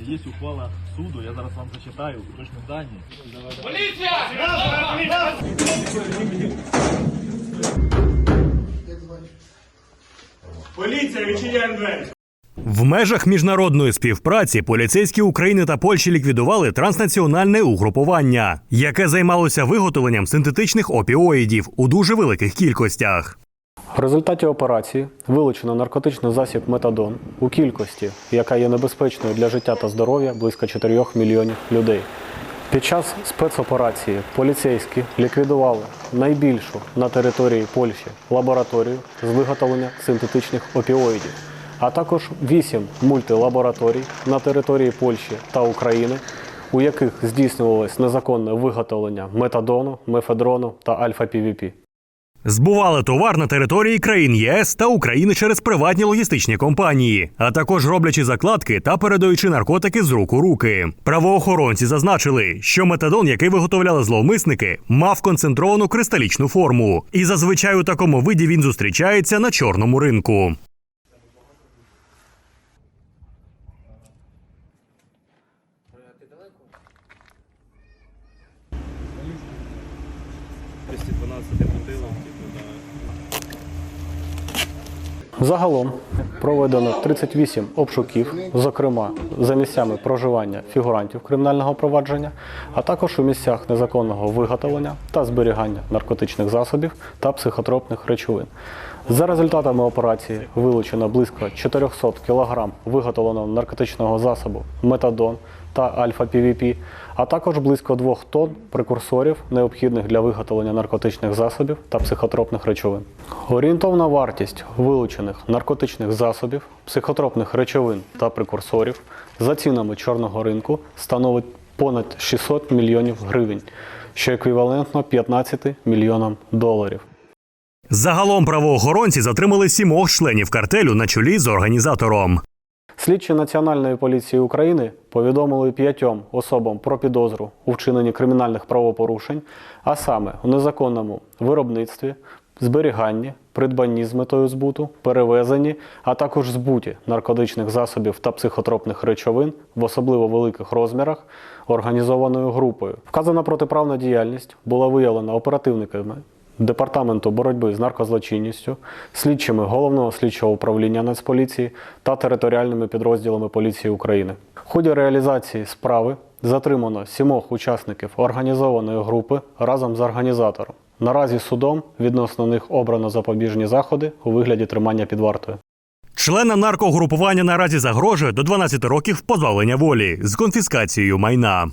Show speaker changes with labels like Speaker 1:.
Speaker 1: Є ухвала суду, я зараз вам зачитаю точні дані.
Speaker 2: Поліція, відчиняємо двері.
Speaker 3: В межах міжнародної співпраці поліцейські України та Польщі ліквідували транснаціональне угрупування, яке займалося виготовленням синтетичних опіоїдів у дуже великих кількостях.
Speaker 4: В результаті операції вилучено наркотичний засіб метадон у кількості, яка є небезпечною для життя та здоров'я близько 4 мільйонів людей. Під час спецоперації поліцейські ліквідували найбільшу на території Польщі лабораторію з виготовлення синтетичних опіоїдів, а також 8 мультилабораторій на території Польщі та України, у яких здійснювалось незаконне виготовлення метадону, мефедрону та альфа-півіпі.
Speaker 3: Збували товар на території країн ЄС та України через приватні логістичні компанії, а також роблячи закладки та передаючи наркотики з рук у руки. Правоохоронці зазначили, що метадон, який виготовляли зловмисники, мав концентровану кристалічну форму, і зазвичай у такому виді він зустрічається на чорному ринку.
Speaker 4: Загалом проведено 38 обшуків, зокрема за місцями проживання фігурантів кримінального провадження, а також у місцях незаконного виготовлення та зберігання наркотичних засобів та психотропних речовин. За результатами операції вилучено близько 400 кг виготовленого наркотичного засобу метадон та альфа-півіпі, а також близько 2 тонн прекурсорів, необхідних для виготовлення наркотичних засобів та психотропних речовин. Орієнтовна вартість вилучених наркотичних засобів, психотропних речовин та прекурсорів за цінами чорного ринку становить понад 600 мільйонів гривень, що еквівалентно 15 мільйонам доларів.
Speaker 3: Загалом правоохоронці затримали сімох членів картелю на чолі з організатором.
Speaker 4: Слідчі Національної поліції України повідомили п'ятьом особам про підозру у вчиненні кримінальних правопорушень, а саме у незаконному виробництві, зберіганні, придбанні з метою збуту, перевезенні, а також збуті наркотичних засобів та психотропних речовин в особливо великих розмірах організованою групою. Вказана протиправна діяльність була виявлена оперативниками Департаменту боротьби з наркозлочинністю, слідчими головного слідчого управління Нацполіції та територіальними підрозділами поліції України. В ході реалізації справи затримано сімох учасників організованої групи разом з організатором. Наразі судом відносно них обрано запобіжні заходи у вигляді тримання під вартою.
Speaker 3: Членам наркогрупування наразі загрожує до 12 років позбавлення волі з конфіскацією майна.